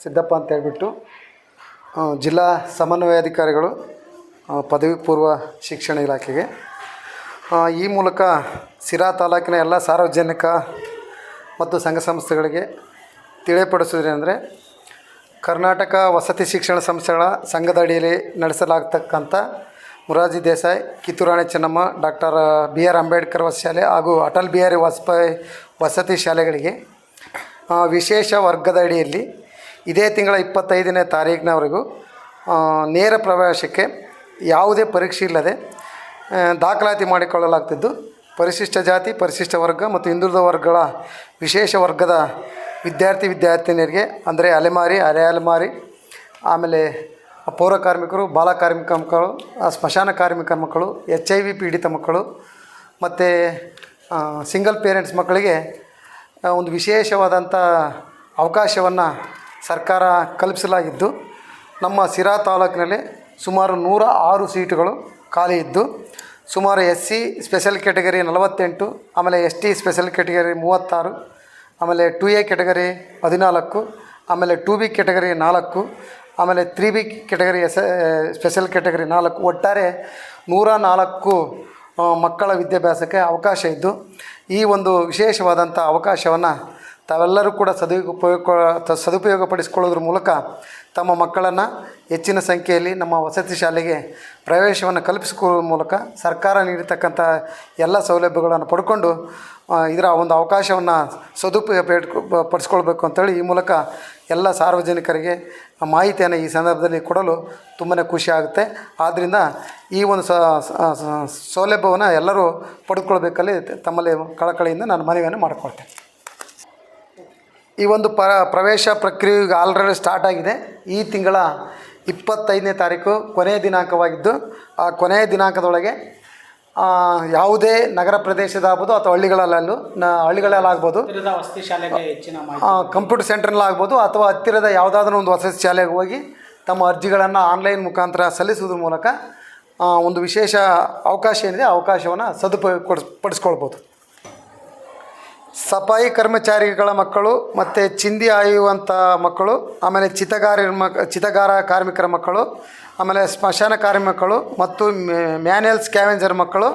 ಸಿದ್ದಪ್ಪ ಅಂತ ಹೇಳ್ಬಿಟ್ಟು ಜಿಲ್ಲಾ ಸಮನ್ವಯಾಧಿಕಾರಿಗಳು ಅಧಿಕಾರಿಗಳು ಪದವಿ ಪೂರ್ವ ಶಿಕ್ಷಣ ಇಲಾಖೆಗೆ ಈ ಮೂಲಕ ಸಿರಾ ತಾಲೂಕಿನ ಎಲ್ಲ ಸಾರ್ವಜನಿಕ ಮತ್ತು ಸಂಘ ಸಂಸ್ಥೆಗಳಿಗೆ ತಿಳಿಪಡಿಸಿದ್ರೆ ಕರ್ನಾಟಕ ವಸತಿ ಶಿಕ್ಷಣ ಸಂಸ್ಥೆಗಳ ಸಂಘದ ಅಡಿಯಲ್ಲಿ ನಡೆಸಲಾಗ್ತಕ್ಕಂಥ Morarji Desai, Kittur Rani Chennamma, doctor B R Ambedkar ವಸತಿ ಶಾಲೆ ಹಾಗೂ ಅಟಲ್ ಬಿಹಾರಿ ವಾಜಪೇಯಿ ವಸತಿ ಶಾಲೆಗಳಿಗೆ ವಿಶೇಷ ವರ್ಗದ ಅಡಿಯಲ್ಲಿ ಇದೇ ತಿಂಗಳ ಇಪ್ಪತ್ತೈದನೇ ತಾರೀಕಿನವರೆಗೂ ನೇರ ಪ್ರವೇಶಕ್ಕೆ ಯಾವುದೇ ಪರೀಕ್ಷೆ ಇಲ್ಲದೆ ದಾಖಲಾತಿ ಮಾಡಿಕೊಳ್ಳಲಾಗ್ತಿದ್ದು. ಪರಿಶಿಷ್ಟ ಜಾತಿ, ಪರಿಶಿಷ್ಟ ವರ್ಗ ಮತ್ತು ಹಿಂದುಳಿದ ವರ್ಗಗಳ ವಿಶೇಷ ವರ್ಗದ ವಿದ್ಯಾರ್ಥಿ, ವಿದ್ಯಾರ್ಥಿನಿಯರಿಗೆ, ಅಂದರೆ ಅಲೆಮಾರಿ, ಅರೆ ಅಲೆಮಾರಿ, ಆಮೇಲೆ ಪೌರ ಕಾರ್ಮಿಕರು, ಬಾಲ ಕಾರ್ಮಿಕ ಮಕ್ಕಳು ಸ್ಮಶಾನ ಕಾರ್ಮಿಕ ಮಕ್ಕಳು, ಎಚ್ ಐ ವಿ ಪೀಡಿತ ಮಕ್ಕಳು ಮತ್ತು ಸಿಂಗಲ್ ಪೇರೆಂಟ್ಸ್ ಮಕ್ಕಳಿಗೆ ಒಂದು ವಿಶೇಷವಾದಂಥ ಅವಕಾಶವನ್ನು ಸರ್ಕಾರ ಕಲ್ಪಿಸಲಾಗಿದ್ದು, ನಮ್ಮ ಸಿರಾ ತಾಲೂಕಿನಲ್ಲಿ ಸುಮಾರು ನೂರ ಆರು ಸೀಟುಗಳು ಖಾಲಿ ಇದ್ದು, ಸುಮಾರು ಎಸ್ ಸಿ ಸ್ಪೆಷಲ್ ಕ್ಯಾಟಗರಿ ನಲವತ್ತೆಂಟು, ಆಮೇಲೆ ಎಸ್ ಟಿ ಸ್ಪೆಷಲ್ ಕ್ಯಾಟಗರಿ ಮೂವತ್ತಾರು, ಆಮೇಲೆ ಟು ಎ ಕ್ಯಾಟಗರಿ ಹದಿನಾಲ್ಕು, ಆಮೇಲೆ ಟು ಬಿ ಕ್ಯಾಟಗರಿ ನಾಲ್ಕು, ಆಮೇಲೆ three B category S special category ನಾಲ್ಕು. ಒಟ್ಟಾರೆ ನೂರ ನಾಲ್ಕು ಮಕ್ಕಳ ವಿದ್ಯಾಭ್ಯಾಸಕ್ಕೆ ಅವಕಾಶ ಇದ್ದು, ಈ ಒಂದು ವಿಶೇಷವಾದಂಥ ಅವಕಾಶವನ್ನು ತಾವೆಲ್ಲರೂ ಕೂಡ ಸದುಪಯೋಗ ಸದುಪಯೋಗ ಪಡಿಸಿಕೊಳ್ಳೋದ್ರ ಮೂಲಕ ತಮ್ಮ ಮಕ್ಕಳನ್ನು ಹೆಚ್ಚಿನ ಸಂಖ್ಯೆಯಲ್ಲಿ ನಮ್ಮ ವಸತಿ ಶಾಲೆಗೆ ಪ್ರವೇಶವನ್ನು ಕಲ್ಪಿಸಿಕೊಳ್ಳುವ ಮೂಲಕ ಸರ್ಕಾರ ನೀಡಿರ್ತಕ್ಕಂಥ ಎಲ್ಲ ಸೌಲಭ್ಯಗಳನ್ನು ಪಡ್ಕೊಂಡು ಇದರ ಒಂದು ಅವಕಾಶವನ್ನು ಸದುಪಯೋಗ ಪಡಿಸ್ಕೊಳ್ಬೇಕು ಅಂತೇಳಿ ಈ ಮೂಲಕ ಎಲ್ಲ ಸಾರ್ವಜನಿಕರಿಗೆ ಮಾಹಿತಿಯನ್ನು ಈ ಸಂದರ್ಭದಲ್ಲಿ ಕೊಡಲು ತುಂಬಾ ಖುಷಿ ಆಗುತ್ತೆ. ಆದ್ದರಿಂದ ಈ ಒಂದು ಸೌಲಭ್ಯವನ್ನು ಎಲ್ಲರೂ ಪಡೆದುಕೊಳ್ಬೇಕಲ್ಲಿ ತಮ್ಮಲ್ಲಿ ಕಳಕಳಿಯಿಂದ ನಾನು ಮನವಿಯನ್ನು ಮಾಡಿಕೊಳ್ತೇನೆ. ಈ ಒಂದು ಪ ಪ್ರವೇಶ ಪ್ರಕ್ರಿಯೆ ಈಗ ಆಲ್ರೆಡಿ ಸ್ಟಾರ್ಟ್ ಆಗಿದೆ. ಈ ತಿಂಗಳ ಇಪ್ಪತ್ತೈದನೇ ತಾರೀಕು ಕೊನೆಯ ದಿನಾಂಕವಾಗಿದ್ದು ಆ ಕೊನೆಯ ದಿನಾಂಕದೊಳಗೆ ಯಾವುದೇ ನಗರ ಪ್ರದೇಶದಾಗ್ಬೋದು ಅಥವಾ ಹಳ್ಳಿಗಳಲ್ಲೂ ನ ಹಳ್ಳಿಗಳಲ್ಲಾಗ್ಬೋದು ಹತ್ತಿರದ ವಸತಿ ಶಾಲೆಗೆ ಹೆಚ್ಚಿನ ಮಾಹಿತಿ. ಕಂಪ್ಯೂಟರ್ ಸೆಂಟ್ರಲ್ಲಾಗ್ಬೋದು ಅಥವಾ ಹತ್ತಿರದ ಯಾವುದಾದ್ರೂ ಒಂದು ವಸತಿ ಶಾಲೆಗೆ ಹೋಗಿ ತಮ್ಮ ಅರ್ಜಿಗಳನ್ನು ಆನ್ಲೈನ್ ಮುಖಾಂತರ ಸಲ್ಲಿಸುವುದ್ರ ಮೂಲಕ ಒಂದು ವಿಶೇಷ ಅವಕಾಶ ಏನಿದೆ ಅವಕಾಶವನ್ನು ಸದುಪಯೋಗ ಕೊಡಿಸ್ ಪಡಿಸ್ಕೊಳ್ಬೋದು. ಸಫಾಯಿ ಕರ್ಮಚಾರಿಗಳ ಮಕ್ಕಳು ಮತ್ತು ಚಿಂದಿ ಆಯುವಂಥ ಮಕ್ಕಳು, ಆಮೇಲೆ ಚಿತಗಾರ ಮಕ್ ಚಿತಗಾರ ಕಾರ್ಮಿಕರ ಮಕ್ಕಳು, ಆಮೇಲೆ ಸ್ಮಶಾನ ಕಾರ್ಮಿಕರು ಮತ್ತು ಮ್ಯಾನ್ಯಲ್ ಸ್ಕ್ಯಾವೆಂಜರ್ ಮಕ್ಕಳು,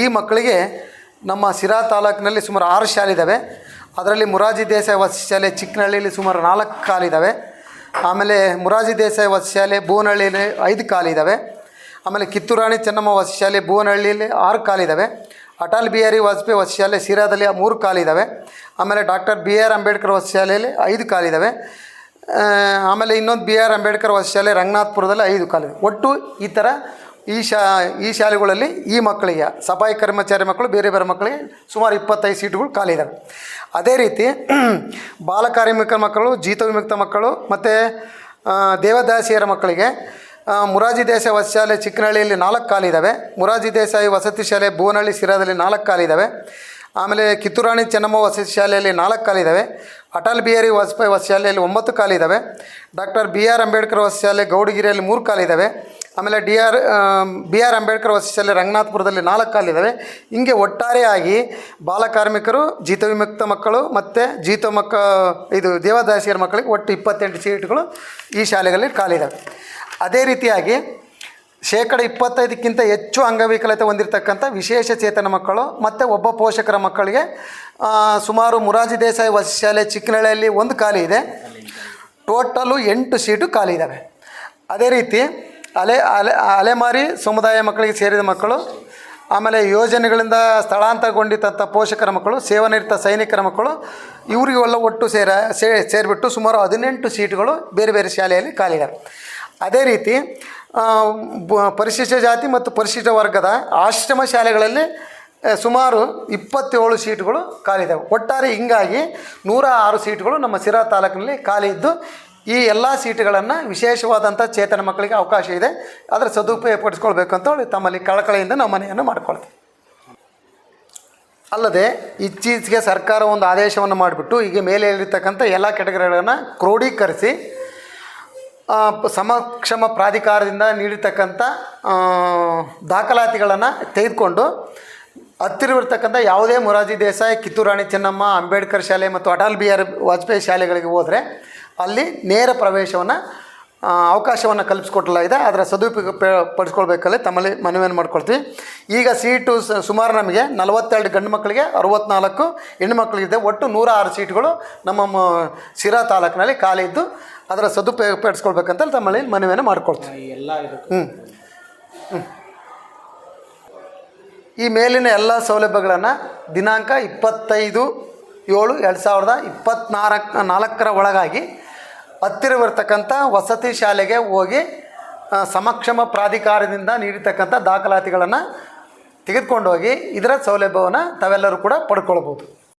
ಈ ಮಕ್ಕಳಿಗೆ ನಮ್ಮ ಸಿರಾ ತಾಲೂಕಿನಲ್ಲಿ ಸುಮಾರು ಆರು ಶಾಲೆ ಇದ್ದಾವೆ ಅದರಲ್ಲಿ ಮುರಾಜಿ ದೇಸಾಯಿ ವಸತಿ ಶಾಲೆ ಚಿಕ್ಕನಹಳ್ಳಿಯಲ್ಲಿ ಸುಮಾರು ನಾಲ್ಕು ಕಾಲಿದ್ದಾವೆ ಆಮೇಲೆ ಮುರಾಜಿ ದೇಸಾಯಿ ವಸತಿ ಶಾಲೆ ಭುವನಹಳ್ಳಿಯಲ್ಲಿ ಐದು ಕಾಲಿದ್ದಾವೆ ಆಮೇಲೆ ಕಿತ್ತೂರಾಣಿ ಚೆನ್ನಮ್ಮ ವಸತಿ ಶಾಲೆ ಭುವನಹಳ್ಳಿಯಲ್ಲಿ ಆರು ಕಾಲಿದ್ದಾವೆ ಅಟಲ್ ಬಿಹಾರಿ ವಾಜಪೇಯಿ ವಸತಿ ಶಾಲೆ ಸಿರಾದಲ್ಲಿ ಮೂರು ಕಾಲಿದ್ದಾವೆ ಆಮೇಲೆ ಡಾಕ್ಟರ್ ಬಿ ಆರ್ ಅಂಬೇಡ್ಕರ್ ವಸತಿ ಶಾಲೆಯಲ್ಲಿ ಐದು ಕಾಲಿದ್ದಾವೆ ಆಮೇಲೆ ಇನ್ನೊಂದು ಬಿ ಆರ್ ಅಂಬೇಡ್ಕರ್ ವಸತಿ ಶಾಲೆ ರಂಗನಾಥ್ಪುರದಲ್ಲಿ ಐದು ಕಾಲಿದೆ ಒಟ್ಟು ಈ ಥರ ಈ ಶಾ, ಈ ಶಾಲೆಗಳಲ್ಲಿ ಈ ಮಕ್ಕಳಿಗೆ, ಸಫಾಯಿ ಕರ್ಮಚಾರಿ ಮಕ್ಕಳು, ಬೇರೆ ಬೇರೆ ಮಕ್ಕಳಿಗೆ ಸುಮಾರು ಇಪ್ಪತ್ತೈದು ಸೀಟುಗಳು ಖಾಲಿ ಇದ್ದಾವೆ ಅದೇ ರೀತಿ ಬಾಲ ಕಾರ್ಮಿಕ ಮಕ್ಕಳು ಜೀತ ವಿಮುಕ್ತ ಮಕ್ಕಳು, ಮತ್ತು ದೇವದಾಸಿಯರ ಮಕ್ಕಳಿಗೆ ಆ, ಮುರಾರ್ಜಿ ದೇಸಾಯಿ ವಸತಿ ಶಾಲೆ ಚಿಕ್ಕನಹಳ್ಳಿಯಲ್ಲಿ ನಾಲ್ಕು ಕಾಲಿದ್ದಾವೆ ಮುರಾಜಿ ದೇಸಾಯಿ ವಸತಿ ಶಾಲೆ ಭುವನಹಳ್ಳಿ ಸಿರಾದಲ್ಲಿ ನಾಲ್ಕು ಕಾಲಿದ್ದಾವೆ ಆಮೇಲೆ ಕಿತ್ತೂರಾಣಿ ಚೆನ್ನಮ್ಮ ವಸತಿ ಶಾಲೆಯಲ್ಲಿ ನಾಲ್ಕು ಕಾಲಿದ್ದಾವೆ ಅಟಲ್ ಬಿಹಾರಿ ವಾಜಪೇಯಿ ವಸತಿ ಶಾಲೆಯಲ್ಲಿ ಒಂಬತ್ತು ಕಾಲಿದ್ದಾವೆ ಡಾಕ್ಟರ್ ಬಿ ಆರ್ ಅಂಬೇಡ್ಕರ್ ವಸತಿ ಶಾಲೆ ಗೌಡಗಿರಿಯಲ್ಲಿ ಮೂರು ಕಾಲಿದ್ದಾವೆ ಆಮೇಲೆ D R B R Ambedkar ವಸತಿ ಶಾಲೆ ರಂಗನಾಥಪುರದಲ್ಲಿ ನಾಲ್ಕು ಕಾಲಿದ್ದಾವೆ ಹಿಂಗೆ ಒಟ್ಟಾರೆಯಾಗಿ ಬಾಲಕಾರ್ಮಿಕರು ಜೀತ ವಿಮುಕ್ತ ಮಕ್ಕಳು ಮತ್ತು ಜೀತ ಮಕ್ಕ ಇದು ದೇವದಾಸಿಯರ ಮಕ್ಕಳಿಗೆ ಒಟ್ಟು ಇಪ್ಪತ್ತೆಂಟು ಸೀಟ್ಗಳು ಈ ಶಾಲೆಗಳಲ್ಲಿ ಖಾಲಿದ್ದಾವೆ ಅದೇ ರೀತಿಯಾಗಿ ಶೇಕಡ ಇಪ್ಪತ್ತೈದಕ್ಕಿಂತ ಹೆಚ್ಚು ಅಂಗವಿಕಲತೆ ಹೊಂದಿರತಕ್ಕಂಥ ವಿಶೇಷ ಚೇತನ ಮಕ್ಕಳು ಮತ್ತು ಒಬ್ಬ ಪೋಷಕರ ಮಕ್ಕಳಿಗೆ ಸುಮಾರು ಮುರಾಜಿ ದೇಸಾಯಿ ವಸತಿ ಶಾಲೆ ಚಿಕ್ಕನಹಳ್ಳಿಯಲ್ಲಿ ಒಂದು ಖಾಲಿ ಇದೆ. ಟೋಟಲು ಎಂಟು ಸೀಟು ಖಾಲಿ ಇದ್ದಾವೆ ಅದೇ ರೀತಿ ಅಲೆ ಅಲೆ, ಅಲೆಮಾರಿ ಸಮುದಾಯ ಮಕ್ಕಳಿಗೆ ಸೇರಿದ ಮಕ್ಕಳು, ಆಮೇಲೆ ಯೋಜನೆಗಳಿಂದ ಸ್ಥಳಾಂತರಗೊಂಡಿದ್ದಂಥ ಪೋಷಕರ ಮಕ್ಕಳು ಸೇವಾನಿರತ ಸೈನಿಕರ ಮಕ್ಕಳು, ಇವರಿಗೆಲ್ಲ ಒಟ್ಟು ಸೇರ ಸೇರಿಬಿಟ್ಟು ಸುಮಾರು ಹದಿನೆಂಟು ಸೀಟುಗಳು ಬೇರೆ ಬೇರೆ ಶಾಲೆಯಲ್ಲಿ ಖಾಲಿ ಇದ್ದಾವೆ ಅದೇ ರೀತಿ ಪರಿಶಿಷ್ಟ ಜಾತಿ ಮತ್ತು ಪರಿಶಿಷ್ಟ ವರ್ಗದ ಆಶ್ರಮ ಶಾಲೆಗಳಲ್ಲಿ ಸುಮಾರು ಇಪ್ಪತ್ತೇಳು ಸೀಟುಗಳು ಖಾಲಿ ಇದ್ದಾವೆ ಒಟ್ಟಾರೆ ಹಿಂಗಾಗಿ ನೂರ ಆರು ಸೀಟುಗಳು ನಮ್ಮ ಸಿರಾ ತಾಲೂಕಿನಲ್ಲಿ ಖಾಲಿ ಇದ್ದು, ಈ ಎಲ್ಲ ಸೀಟುಗಳನ್ನು ವಿಶೇಷವಾದಂಥ ಚೇತನ ಮಕ್ಕಳಿಗೆ ಅವಕಾಶ ಇದೆ. ಅದರ ಸದುಪಯೋಗ ಪಡಿಸ್ಕೊಳ್ಬೇಕು ಅಂತ ಹೇಳಿ ತಮ್ಮಲ್ಲಿ ಕಳಕಳಿಯಿಂದ ನಾವು ಮನೆಯನ್ನು ಮಾಡ್ಕೊಳ್ತೀವಿ. ಅಲ್ಲದೆ, ಇತ್ತೀಚೆಗೆ ಸರ್ಕಾರ ಒಂದು ಆದೇಶವನ್ನು ಮಾಡಿಬಿಟ್ಟು ಈಗ ಮೇಲೆ ಹೇಳಿರ್ತಕ್ಕಂಥ ಎಲ್ಲ ಕೆಟಗರಿಗಳನ್ನು ಕ್ರೋಢೀಕರಿಸಿ ಸಮಕ್ಷಮ ಪ್ರಾಧಿಕಾರದಿಂದ ನೀಡಿರ್ತಕ್ಕಂಥ ದಾಖಲಾತಿಗಳನ್ನು ತೆಗೆದುಕೊಂಡು ಹತ್ತಿರವಿರ್ತಕ್ಕಂಥ ಯಾವುದೇ ಮೊರಾರ್ಜಿ ದೇಸಾಯಿ ಕಿತ್ತೂರಾಣಿ ಚೆನ್ನಮ್ಮ, ಅಂಬೇಡ್ಕರ್ ಶಾಲೆ ಮತ್ತು ಅಟಲ್ ಬಿಹಾರಿ ವಾಜಪೇಯಿ ಶಾಲೆಗಳಿಗೆ ಹೋದರೆ ಅಲ್ಲಿ ನೇರ ಪ್ರವೇಶವನ್ನು ಅವಕಾಶವನ್ನು ಕಲ್ಪಿಸ್ಕೊಟ್ಟಲಾಗಿದೆ ಅದರ ಸದುಪಯೋಗ ಪಡಿಸ್ಕೊಳ್ಬೇಕಲ್ಲಿ ತಮ್ಮಲ್ಲಿ ಮನವಿಯನ್ನು ಮಾಡ್ಕೊಳ್ತೀವಿ. ಈಗ ಸೀಟು ಸುಮಾರು ನಮಗೆ ನಲವತ್ತೆರಡು ಗಂಡು ಮಕ್ಕಳಿಗೆ ಅರವತ್ನಾಲ್ಕು ಹೆಣ್ಣು ಮಕ್ಕಳಿದೆ ಒಟ್ಟು ನೂರ ಆರು ಸೀಟ್ಗಳು ನಮ್ಮ ಶಿರಾ ತಾಲೂಕಿನಲ್ಲಿ ಖಾಲಿ ಇದ್ದು ಅದರ ಸದುಪಯೋಗ ಪಡಿಸ್ಕೊಳ್ಬೇಕಂತ ತಮ್ಮಲ್ಲಿ ಮನವಿಯನ್ನು ಮಾಡ್ಕೊಳ್ತೀವಿ. ಎಲ್ಲ ಈ ಮೇಲಿನ ಎಲ್ಲ ಸೌಲಭ್ಯಗಳನ್ನು ದಿನಾಂಕ ಇಪ್ಪತ್ತೈದು ಏಳು ಎರಡು ಸಾವಿರದ ಇಪ್ಪತ್ತ್ನಾಲ್ಕು ನಾಲ್ಕರ ಒಳಗಾಗಿ ಹತ್ತಿರವಿರ್ತಕ್ಕಂಥ ವಸತಿ ಶಾಲೆಗೆ ಹೋಗಿ ಸಮಕ್ಷಮ ಪ್ರಾಧಿಕಾರದಿಂದ ನೀಡಿರ್ತಕ್ಕಂಥ ದಾಖಲಾತಿಗಳನ್ನು ತೆಗೆದುಕೊಂಡೋಗಿ ಇದರ ಸೌಲಭ್ಯವನ್ನು ತಾವೆಲ್ಲರೂ ಕೂಡ ಪಡ್ಕೊಳ್ಬೋದು.